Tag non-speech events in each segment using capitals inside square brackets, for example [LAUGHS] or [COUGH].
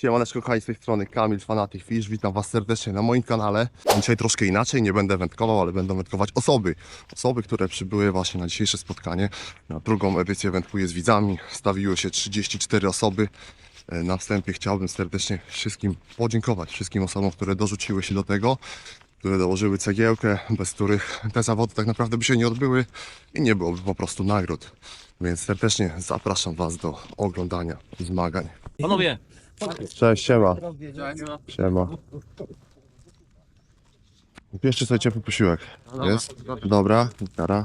Siemaneczko kochani, z tej strony Kamil, Fanatic Fish. Witam Was serdecznie na moim kanale. Dzisiaj troszkę inaczej, nie będę wędkował, ale będą wędkować osoby. Osoby, które przybyły właśnie na dzisiejsze spotkanie. Na drugą edycję wędkuję z widzami. Stawiły się 34 osoby. E, Na wstępie chciałbym serdecznie wszystkim podziękować. Wszystkim osobom, które dorzuciły się do tego, które dołożyły cegiełkę, bez których te zawody tak naprawdę by się nie odbyły i nie byłoby po prostu nagród. Więc serdecznie zapraszam Was do oglądania zmagań. Panowie, Cześć, siema. Siema. Bierzcie sobie ciepły posiłek. Jest? Dobra, gitara.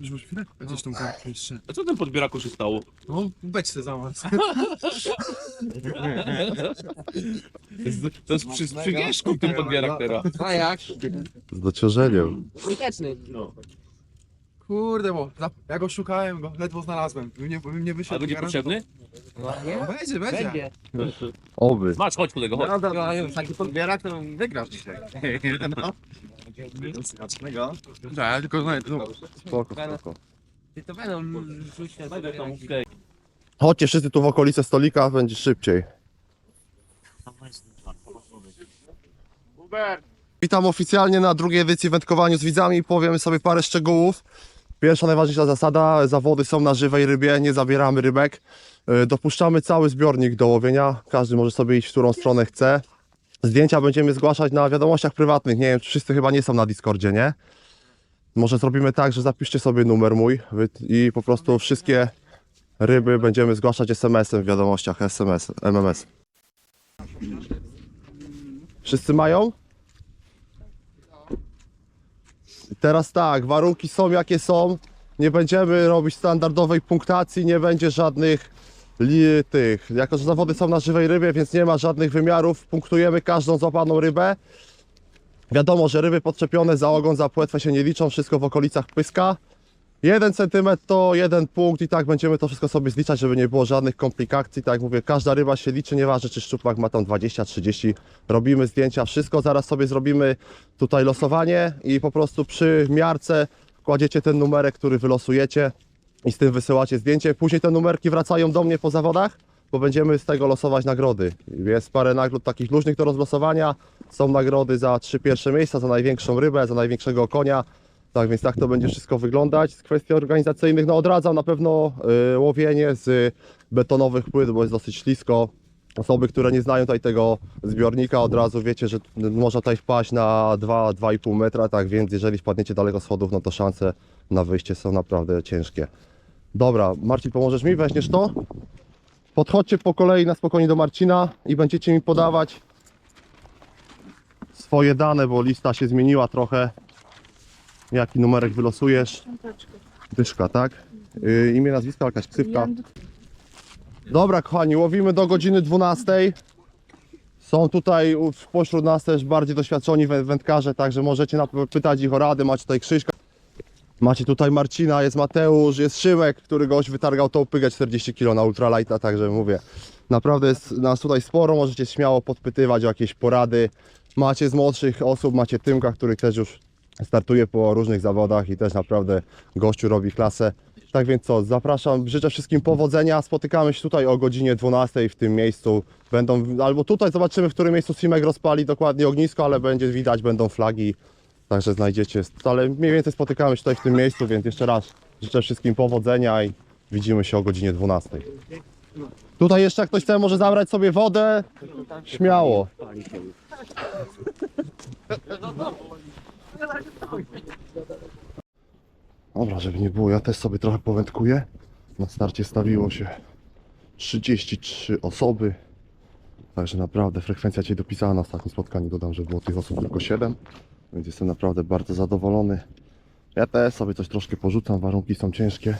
Już masz chwilę? Gdzieś tą kartę jeszcze. a co ten podbieraku się stało? No, beczce za was. To jest przy, z przywieszką ten podbierak teraz. A jak? Z dociążeniem. Skuteczny. Kurde, bo za- ja go szukałem, go ledwo znalazłem. Bym nie, bym nie wyszedł. A będzie potrzebny? No, będzie, będzie. Będzie. Oby. Masz, chodź po tego, chodź. No dobra, już taki podbierak to wygrasz dzisiaj. No. Tak, tylko znajdę. No. Spoko, spoko. Ty to będą rzuć na. Chodźcie wszyscy tu w okolice stolika, będzie szybciej. Witam oficjalnie na drugiej edycji wędkowaniu z widzami. Powiemy sobie parę szczegółów. Pierwsza, najważniejsza zasada. Zawody są na żywej rybie, nie zabieramy rybek. Yy, Dopuszczamy cały zbiornik do łowienia. Każdy może sobie iść w którą stronę chce. Zdjęcia będziemy zgłaszać na wiadomościach prywatnych. Nie wiem, wszyscy chyba nie są na Discordzie, nie? Może zrobimy tak, że zapiszcie sobie numer mój i po prostu wszystkie ryby będziemy zgłaszać SMS-em w wiadomościach SMS, MMS. Wszyscy mają? I Teraz tak, warunki są jakie są. Nie będziemy robić standardowej punktacji, nie będzie żadnych li, tych. Jako, że zawody są na żywej rybie, więc nie ma żadnych wymiarów. Punktujemy każdą złapaną rybę. Wiadomo, że ryby podczepione za ogon, za płetwę się nie liczą, wszystko w okolicach pyska. 1 cm to jeden punkt i tak będziemy to wszystko sobie zliczać, żeby nie było żadnych komplikacji. Tak jak mówię, każda ryba się liczy, nieważne czy szczupak ma tam 20-30. Robimy zdjęcia, wszystko. Zaraz sobie zrobimy tutaj losowanie i po prostu przy miarce kładziecie ten numerek, który wylosujecie i z tym wysyłacie zdjęcie. Później te numerki wracają do mnie po zawodach, bo będziemy z tego losować nagrody. Jest parę nagród takich luźnych do rozlosowania. Są nagrody za trzy pierwsze miejsca, za największą rybę, za największego konia. Tak więc tak to będzie wszystko wyglądać. Z kwestii organizacyjnych, no odradzam na pewno y, łowienie z betonowych płyt, bo jest dosyć ślisko. Osoby, które nie znają tutaj tego zbiornika, od razu wiecie, że można tutaj wpaść na 2-2,5 metra, tak więc jeżeli wpadniecie daleko schodów, no to szanse na wyjście są naprawdę ciężkie. Dobra, Marcin, pomożesz mi? Weźmiesz to? Podchodźcie po kolei na spokojnie do Marcina i będziecie mi podawać swoje dane, bo lista się zmieniła trochę. Jaki numerek wylosujesz? Dyszka, tak? Yy, imię, nazwisko, jakaś ksywka. Dobra, kochani, łowimy do godziny 12. Są tutaj pośród nas też bardziej doświadczeni wę- wędkarze, także możecie pytać ich o radę. Macie tutaj Krzyśka, macie tutaj Marcina, jest Mateusz, jest Szymek, który goś wytargał tą pygę 40 kg na ultralighta, także mówię. Naprawdę jest nas tutaj sporo, możecie śmiało podpytywać o jakieś porady. Macie z młodszych osób, macie Tymka, który też już startuje po różnych zawodach i też naprawdę gościu robi klasę. Tak więc co, zapraszam, życzę wszystkim powodzenia. Spotykamy się tutaj o godzinie 12 w tym miejscu. Będą, albo tutaj zobaczymy, w którym miejscu Simek rozpali dokładnie ognisko, ale będzie widać, będą flagi. Także znajdziecie, ale mniej więcej spotykamy się tutaj w tym miejscu, więc jeszcze raz życzę wszystkim powodzenia i widzimy się o godzinie 12. Tutaj jeszcze jak ktoś chce może zabrać sobie wodę, śmiało. Dobra, żeby nie było, ja też sobie trochę powędkuję. Na starcie stawiło się 33 osoby. Także naprawdę frekwencja Cię dopisała na ostatnim spotkaniu. Dodam, że było tych osób tylko 7, więc jestem naprawdę bardzo zadowolony. Ja też sobie coś troszkę porzucam, warunki są ciężkie.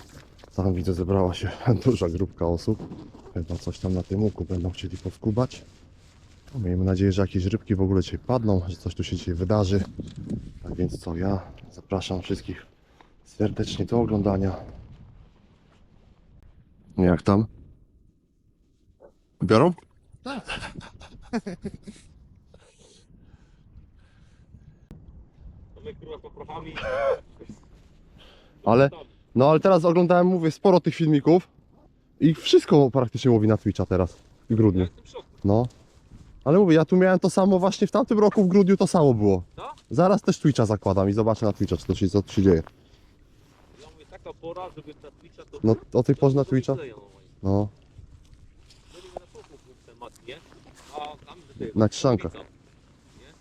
Tam widzę zebrała się [LAUGHS] duża grupka osób. Chyba coś tam na tym łuku będą chcieli poskubać. No, Miejmy nadzieję, że jakieś rybki w ogóle dzisiaj padną, że coś tu się dzisiaj wydarzy. Tak więc co, ja zapraszam wszystkich serdecznie do oglądania. Jak tam? Biorą? My kurwa poprochami. Ale, no ale teraz oglądałem, mówię, sporo tych filmików. I wszystko praktycznie łowi na Twitcha teraz, w grudniu. No. Ale mówię, ja tu miałem to samo właśnie w tamtym roku, w grudniu to samo było. No? Zaraz też Twitcha zakładam i zobaczę na Twitcha, czy to się, co tu się dzieje. Ja mówię, taka pora, żeby na Twitcha to... No, o tej porze na Twitcha? no. No, na. Twitcha.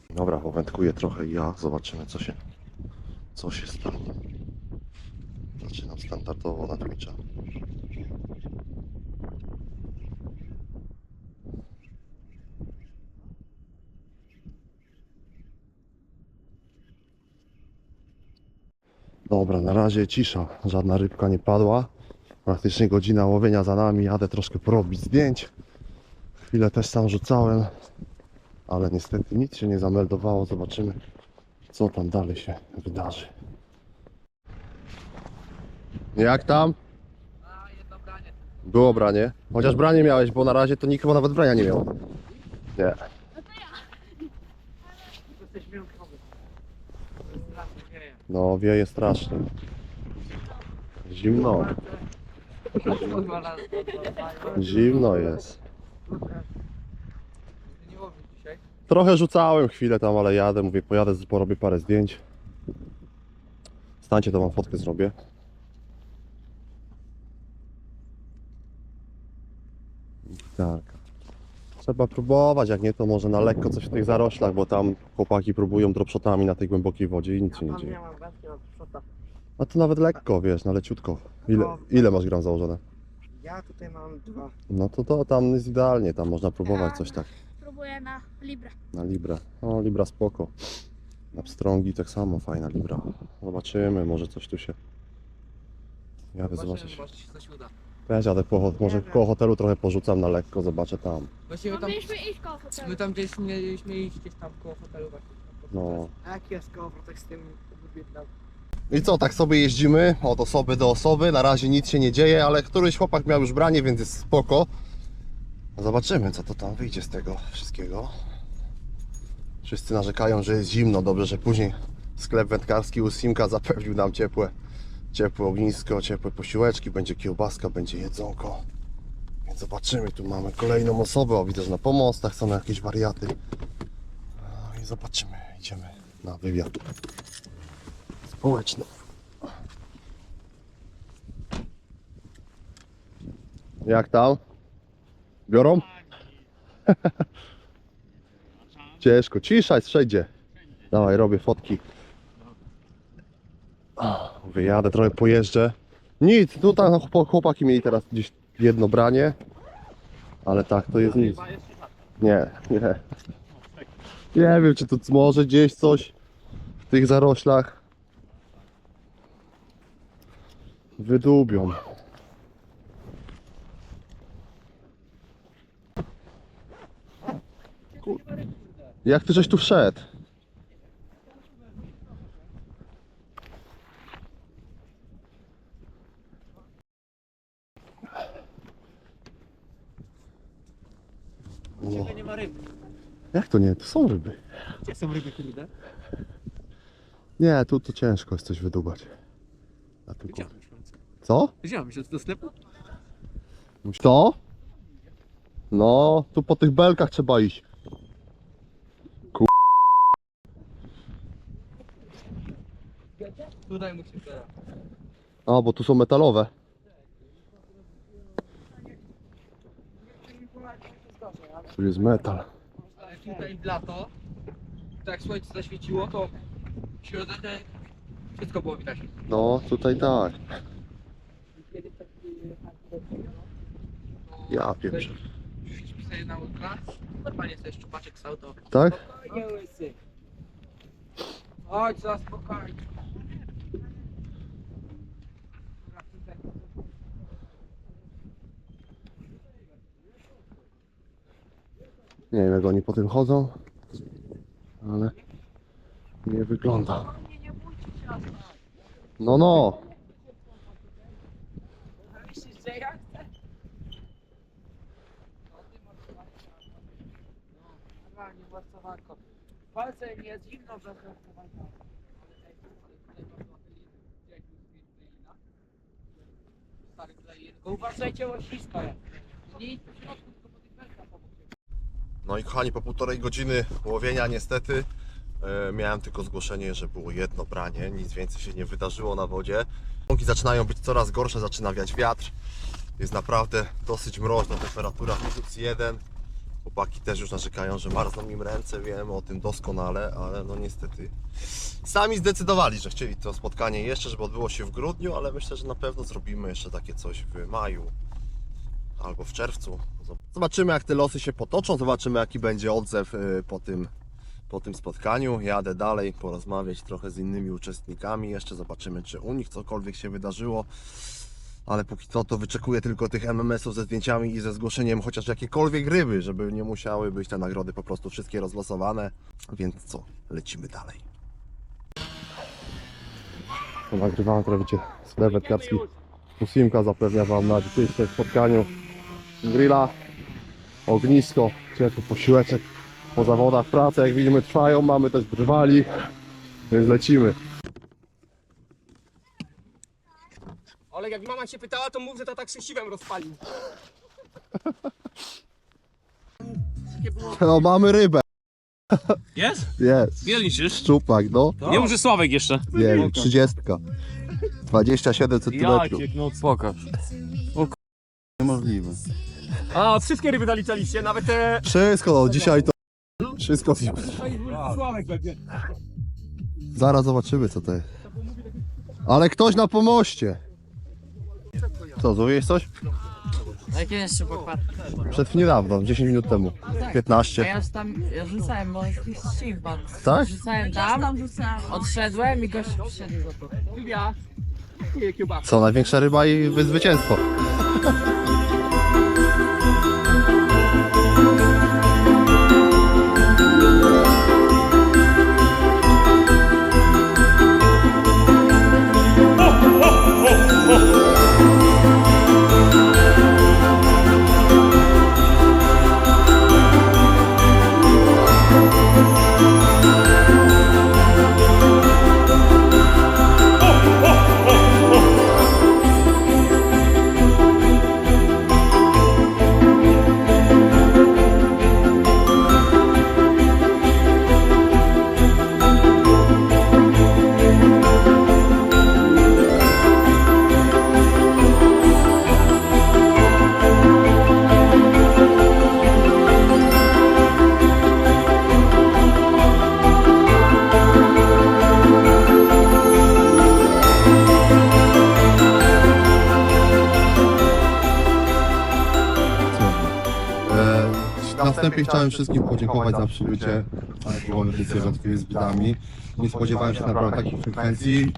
Dobra, powędkuję trochę i ja, zobaczymy co się, co się stanie. Zaczynam standardowo na Twitcha. Dobra, na razie cisza, żadna rybka nie padła. Praktycznie godzina łowienia za nami, jadę troszkę porobić zdjęć. Chwilę też sam rzucałem, ale niestety nic się nie zameldowało. Zobaczymy, co tam dalej się wydarzy. Jak tam? Było branie. Chociaż branie miałeś, bo na razie to nikt chyba nawet brania nie miał. Nie. No, wieje strasznie. Zimno. Zimno jest. Trochę rzucałem chwilę tam, ale jadę, mówię, pojadę, porobię parę zdjęć. Stańcie, to wam fotkę zrobię. Tak. Trzeba próbować, jak nie to może na lekko coś w tych zaroślach, bo tam chłopaki próbują dropshotami na tej głębokiej wodzie i nic się nie dzieje. mam wędkę od przota. A to nawet lekko, wiesz, na leciutko. Ile, ile masz gram założone? Ja tutaj mam dwa. No to to tam jest idealnie, tam można próbować coś tak. Próbuję na Libre. Na Libra. O, Libra spoko. Na pstrągi tak samo, fajna Libra. Zobaczymy, może coś tu się... Jadę zobaczyć. może się coś uda. Ja jadę po, może koło hotelu trochę porzucam na lekko, zobaczę tam. Właściwie No tam, mieliśmy iść koło hotelu. my tam gdzieś mieliśmy iść gdzieś tam koło hotelu właśnie. No. A jaki jest kołowrotek z tym? I co, tak sobie jeździmy od osoby do osoby. Na razie nic się nie dzieje, ale któryś chłopak miał już branie, więc jest spoko. Zobaczymy, co to tam wyjdzie z tego wszystkiego. Wszyscy narzekają, że jest zimno. Dobrze, że później sklep wędkarski u Simka zapewnił nam ciepłe, ciepłe ognisko, ciepłe posiłeczki, będzie kiełbaska, będzie jedzonko. Więc zobaczymy, tu mamy kolejną osobę. O, że na pomostach są jakieś wariaty. No I zobaczymy, idziemy na wywiad społeczny. Jak tam? Biorą? [LAUGHS] Ciężko, cisza jest wszędzie. Dawaj, robię fotki. Wyjadę, trochę pojeżdżę. Nic, tutaj no, chłop- chłopaki mieli teraz gdzieś jedno branie. Ale tak, to jest nic. Nie, nie. Nie wiem, czy tu może gdzieś coś w tych zaroślach wydubią. Jak ty żeś tu wszedł? No. nie ma ryb. Jak to nie? To są ryby. Gdzie są ryby, kurde? Nie, tu to ciężko jest coś wydubać. Na tym kur-? Co? Mam miesiąc do sklepu? To? No, tu po tych belkach trzeba iść. Tutaj musi teraz. A, bo tu są metalowe. Tu jest metal. Tutaj w lato, tak jak słońce zaświeciło, to w środę wszystko było widać. No, tutaj tak. Ja pierwszy. Sobie na ultra, normalnie sobie szczupaczek z auto. Tak? Nie łysy. Chodź, za spokojnie. Nie wiem jak oni po tym chodzą, ale nie wygląda. No, no. Nie jest uważajcie. Nie środku, tylko po tych belkach obok. No i kochani, po półtorej godziny łowienia niestety e, miałem tylko zgłoszenie, że było jedno branie, nic więcej się nie wydarzyło na wodzie. Łąki zaczynają być coraz gorsze, zaczyna wiać wiatr. Jest naprawdę dosyć mroźna temperatura, minus jeden. Chłopaki też już narzekają, że marzną im ręce, wiem o tym doskonale, ale no niestety sami zdecydowali, że chcieli to spotkanie jeszcze, żeby odbyło się w grudniu, ale myślę, że na pewno zrobimy jeszcze takie coś w maju albo w czerwcu. Zobaczymy jak te losy się potoczą, zobaczymy jaki będzie odzew y, po tym, po tym spotkaniu. Jadę dalej porozmawiać trochę z innymi uczestnikami, jeszcze zobaczymy czy u nich cokolwiek się wydarzyło. Ale póki co to wyczekuję tylko tych MMS-ów ze zdjęciami i ze zgłoszeniem chociaż jakiekolwiek ryby, żeby nie musiały być te nagrody po prostu wszystkie rozlosowane. Więc co, lecimy dalej. Nagrywałem teraz wiecie sklep wędkarski Musimka zapewnia Wam na dzisiejszym spotkaniu grilla, ognisko, ciepły posiłeczek po zawodach, prace jak widzimy trwają, mamy też brwali, więc lecimy. Oleg, jak mama się pytała, to mów, że tata krzesiwem rozpalił. No mamy rybę, Jest? jest, Pierniczysz? szczupak no, Nie może Sławek jeszcze. nie wiem, 30, 27 cm. no pokaż. Niemożliwe. A, wszystkie ryby naliczaliście, nawet te... Wszystko, dzisiaj to wszystko, Sławek zaraz zobaczymy co to jest. Ale ktoś na pomoście. Co, złowiłeś coś? Jakie jeszcze pokład? Przed niedawno, 10 minut temu, A 15. ja już tam, ja rzucałem, bo jest Steampan. Tak? Rzucałem tam, odszedłem i gość wszedł za to. Sylwia. Nie, kiełbasa. Co, największa ryba i wy- zwycięstwo. Chciałem wszystkim podziękować za przybycie głowę edycję rzadkimi zbitami. Nie spodziewałem się naprawdę takich frekwencji.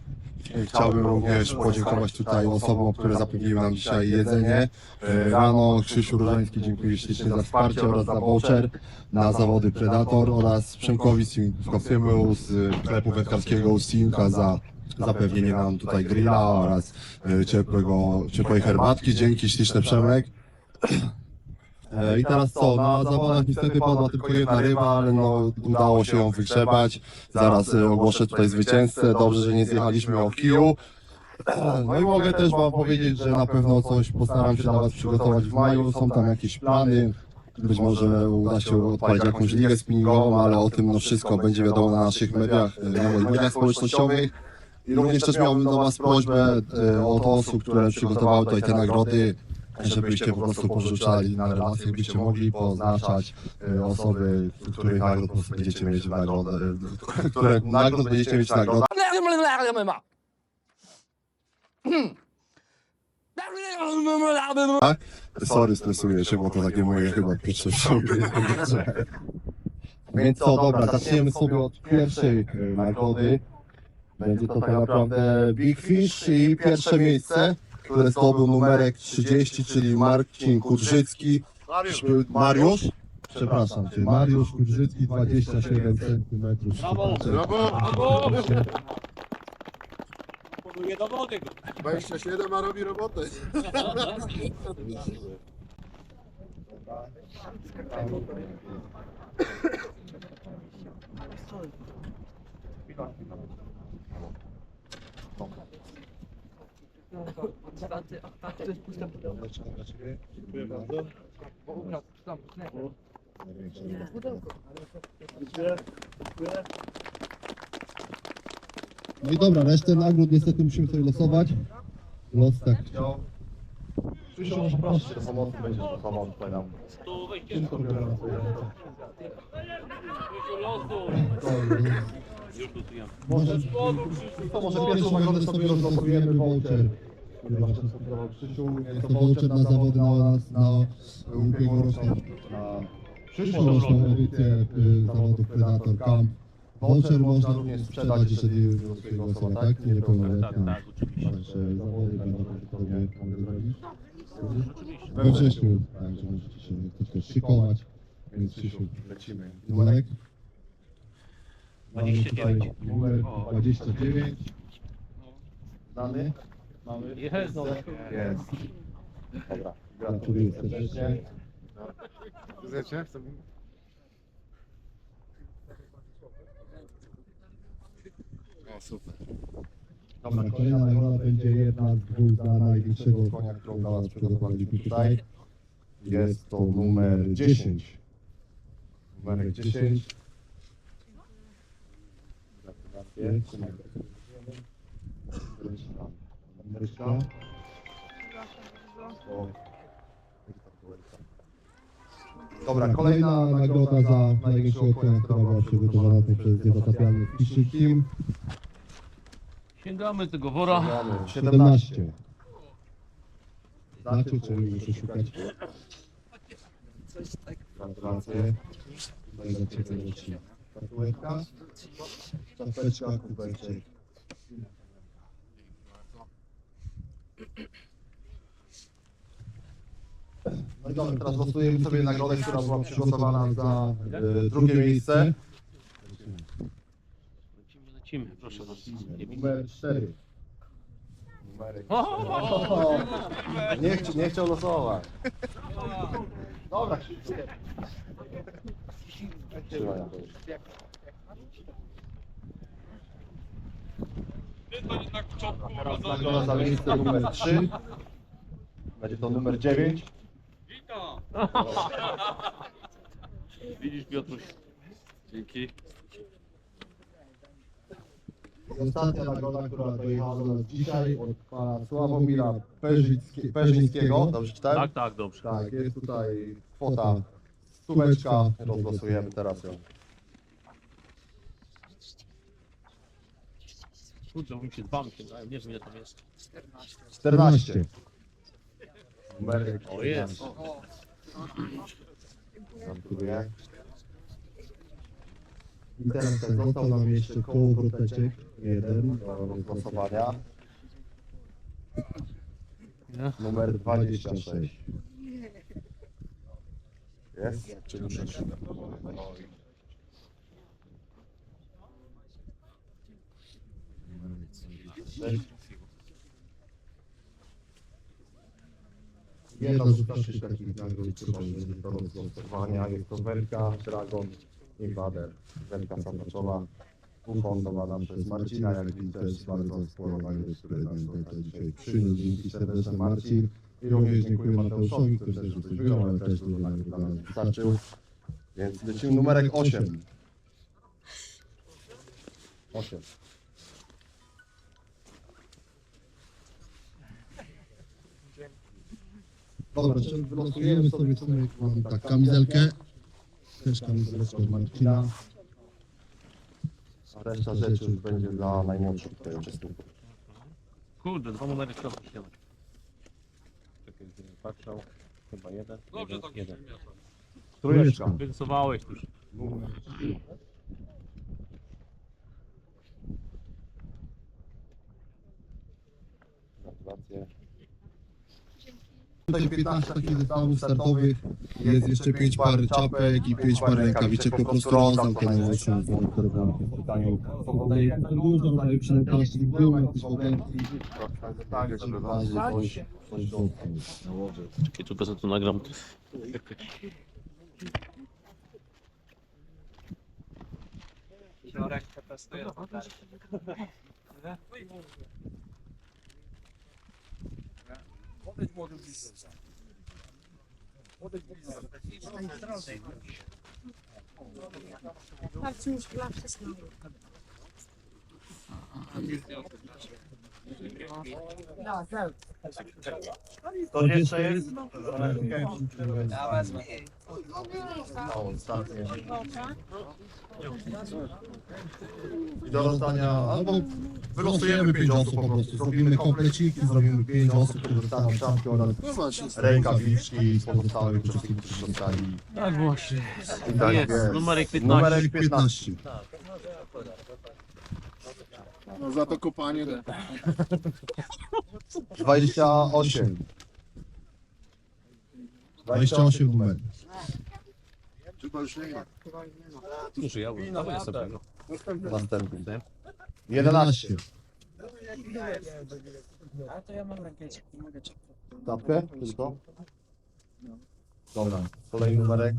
Chciałbym również podziękować tutaj osobom, które zapewniły nam dzisiaj jedzenie. E, Rano Krzysiu Różański dziękuję ślicznie za wsparcie oraz za voucher na zawody Predator oraz Przemkowi Simkowskiemu z sklepu wędkarskiego Simka za zapewnienie nam tutaj grilla oraz e, ciepłego, ciepłej herbatki. Dzięki śliczne Przemek. E, I teraz co, na zawodach niestety padła tylko jedna ryba, ale no udało się ją wygrzebać. Zaraz e, ogłoszę tutaj zwycięzcę. Dobrze, że nie zjechaliśmy o kiju. No i mogę też Wam powiedzieć, że na pewno coś postaram się dla Was przygotować w maju. Są tam jakieś plany. Być może uda się odpalić jakąś ligę spinningową, ale o tym no wszystko będzie wiadomo na naszych mediach, e, na moich mediach społecznościowych. I również też miałbym do Was prośbę e, od osób, które przygotowały tutaj te nagrody, żebyście po prostu porzucali na relacje, byście mogli poznaczać e, osoby, których nagród po prostu będziecie mieć nagrodę, e, które nagród będziecie mieć nagrodę. Tak? Sorry, stresuję się, bo to takie moje chyba pierwsze sobie. Więc co, dobra, zaczniemy sobie od pierwszej e, nagrody. Będzie to tak naprawdę Big Fish i pierwsze miejsce, które zdobył numerek 30, czyli Marcin Kudrzycki. Mariusz? Przepraszam cię, Mariusz Kudrzycki 27 cm. Brawo! Brawo! Ponuję do wody. 27, a robi robotę. [LAUGHS] Czwarty, a to jest pusta pudełko. Dziękuję bardzo. Bo ukradł, tam, nie. Pudełko. No i dobra, resztę nagród niestety musimy sobie losować. Los tak może proszę, to pomocy będzie, to pomocy nam. Tu weźcie Wszystko biorę na swoje ręce. Może, to może pierwszą nagrodę sobie rozlosujemy voucher. Który właśnie skontrolował Krzysiu. Jest to voucher na zawody na, na, na ubiegłoroczną, na przyszłoroczną edycję y, zawodów Predator Camp. Voucher można również sprzedać, jeżeli wylosuje osoba, tak? Tak, Niepełnoletnia. tak, oczywiście. Także zawody będą prawdopodobnie mogę zrobić. Oczywiście. We wrześniu, także możecie się troszkę szykować. Więc Krzysiu, lecimy. Numerek? Mamy tutaj 29. Numer 29. Znany? Mamy? Jest, no. Jest. Dobra, gratuluję serdecznie. O, super. Dobra, kolejna nagroda będzie jedna z dwóch za największego konia, którą dla Was przygotowaliśmy tutaj. Jest to numer 10. Numer 10. Gratulacje. O. Dobra, kolejna nagroda za największego konia, która była przygotowana tutaj przez niezatapialny Fishing Team. Sięgamy tego wora. 17. Znacie, czyli muszę szukać. Gratulacje. Tutaj za Ciebie leci statuetka. Czapeczka, kubeczek. No i dobra, teraz losujemy sobie nagrodę, która była przygotowana za e, drugie miejsce. Lecimy, lecimy. Proszę was. Nie widzę. Numer 4. Numerek O, Nie, chci, nie chciał losować. Dobra, Krzysiu. Trzymaj. Teraz nagroda za miejsce numer 3. Będzie to numer 9. [LAUGHS] Widzisz Piotruś. Dzięki. I ostatnia nagroda, która dojechała do nas dzisiaj od pana Sławomira Perzyckie- Perzyńskiego. Dobrze czytałem? Tak, tak, dobrze. Tak, jest tutaj kwota stóweczka. Rozlosujemy teraz ją. Kurde, mi się dwa się dają. Nie wiem ile tam jest. 14. Numerek O, jest. Dziękuję. I teraz tak, został nam jeszcze kołowroteczek, jeden do rozlosowania. Nie? Numer 26. Jest? Czy muszę Jedna z starszych takich nagród, która będzie do rozlosowania, jest to Werka Dragon Invader. Werka sandaczowa, ufundowana przez Marcina, jak i też bardzo sporo nagród, które nam tutaj dzisiaj przyniósł. Dzięki serdeczne Marcin. I również dziękuję Mateuszowi, który też już coś wygrał, ale też dużo nagród dla nas wystarczył. Więc lecimy numerek 8. 8. Dobra, czyli wylosujemy sobie w sumie mam tak kamizelkę. Też kamizeleczkę od Marcina. A reszta rzeczy już będzie dla najmłodszych tutaj uczestników. Kurde, dwa numery trzeba przyjemać. Czekaj, gdybym patrzał. Chyba jeden. Dobrze, tak jeden. Trójeczka. Wyrysowałeś już. Gratulacje. Tutaj 15 takich zestawów startowych, jest jeszcze 5 par czapek i 5 par rękawiczek, po prostu to najmłodszym zarejestrowałem w pytaniu. Dużo rodzaju przynętności, były jakieś okrętki, tak, żeby was coś, coś dotknąć. Czekaj, tylko za to nagram. Siorek przetestuje. To jeszcze jest? I do rozdania, albo Wylosujemy pięć osób po prostu. Zrobimy kompleciki, zrobimy pięć osób, które dostaną szafki oraz rękawiczki z pozostałych uczestników przy sali. Tak właśnie. I tak Jest, numerek 15. Numerek 15. 15. No za to kopanie. 28. 28 numer. Duży, ja bym sobie. no. Następny. 11. 11. Tapkę tylko? Dobra, kolejny numerek.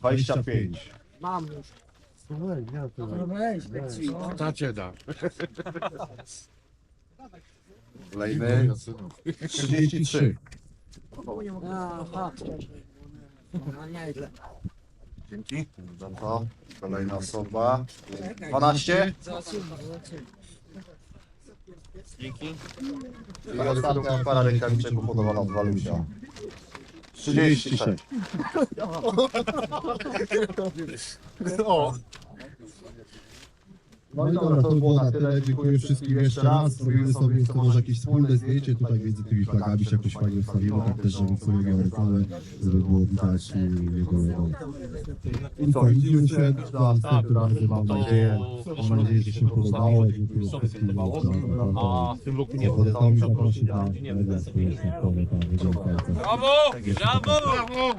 25. Mam już. Tacie da. Kolejny. 33. Aha. No nie, Dzięki. Dobra, kolejna osoba. 12. Dzięki. I ostatnia para rękawiczek upodowana od Walusia. 36. [LAUGHS] No i dobra, to było na tyle. Dziękuję wszystkim jeszcze raz. Zrobimy sobie to może jakieś wspólne zdjęcie tutaj między tymi flagami się jakoś fajnie ustawimy, tak też, żeby sobie reklamę, żeby było widać y, jego jego info. Widzimy się za następnym razem, mam nadzieję. Mam nadzieję, że się podobało. Dziękuję wszystkim A w tym roku nie to mi zaprosić na media społecznościowe, tam, gdzie Brawo! Brawo!